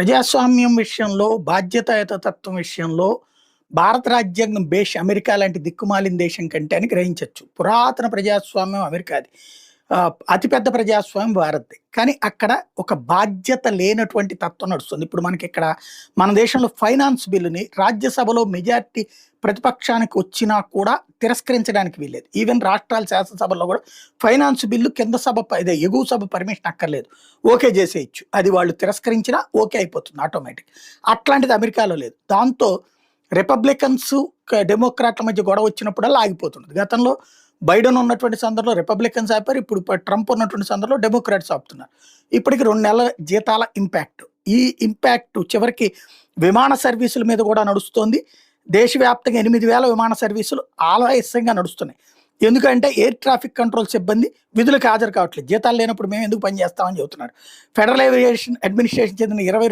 ప్రజాస్వామ్యం విషయంలో బాధ్యతాయుత తత్వం విషయంలో భారత రాజ్యాంగం బేష్ అమెరికా లాంటి దిక్కుమాలిన దేశం కంటే అని గ్రహించవచ్చు పురాతన ప్రజాస్వామ్యం అమెరికాది. అతిపెద్ద ప్రజాస్వామ్యం భారత్ కానీ అక్కడ ఒక బాధ్యత లేనటువంటి తత్వం నడుస్తుంది. ఇప్పుడు మనకి ఇక్కడ మన దేశంలో ఫైనాన్స్ బిల్లుని రాజ్యసభలో మెజార్టీ ప్రతిపక్షానికి వచ్చినా కూడా తిరస్కరించడానికి వీల్లేదు. ఈవెన్ రాష్ట్రాల శాసనసభలో కూడా ఫైనాన్స్ బిల్లు కింద సభ ఇదే ఎగువ సభ పర్మిషన్ అక్కర్లేదు. ఓకే చేసేయచ్చు. అది వాళ్ళు తిరస్కరించినా ఓకే అయిపోతుంది ఆటోమేటిక్. అట్లాంటిది అమెరికాలో లేదు. దాంతో రిపబ్లికన్స్ డెమోక్రాట్ల మధ్య గొడవ వచ్చినప్పుడల్లా ఆగిపోతుంది గతంలో బైడెన్ ఉన్నటువంటి సందర్భంలో రిపబ్లికన్స్ ఆపారు ఇప్పుడు ట్రంప్ ఉన్నటువంటి సందర్భంలో డెమోక్రాట్స్ ఆపుతున్నారు. ఇప్పటికి రెండు నెలల జీతాల ఇంపాక్ట్ ఈ ఇంపాక్ట్ చివరికి విమాన సర్వీసుల మీద కూడా నడుస్తోంది. దేశవ్యాప్తంగా ఎనిమిది వేల విమాన సర్వీసులు ఆలస్యంగా నడుస్తున్నాయి. ఎందుకంటే ఎయిర్ ట్రాఫిక్ కంట్రోల్ సిబ్బంది విధులకు హాజరు కావట్లేదు. జీతాలు లేనప్పుడు మేము ఎందుకు పనిచేస్తామని చెబుతున్నారు. ఫెడరల్ ఏవియేషన్ అడ్మినిస్ట్రేషన్ చెందిన ఇరవై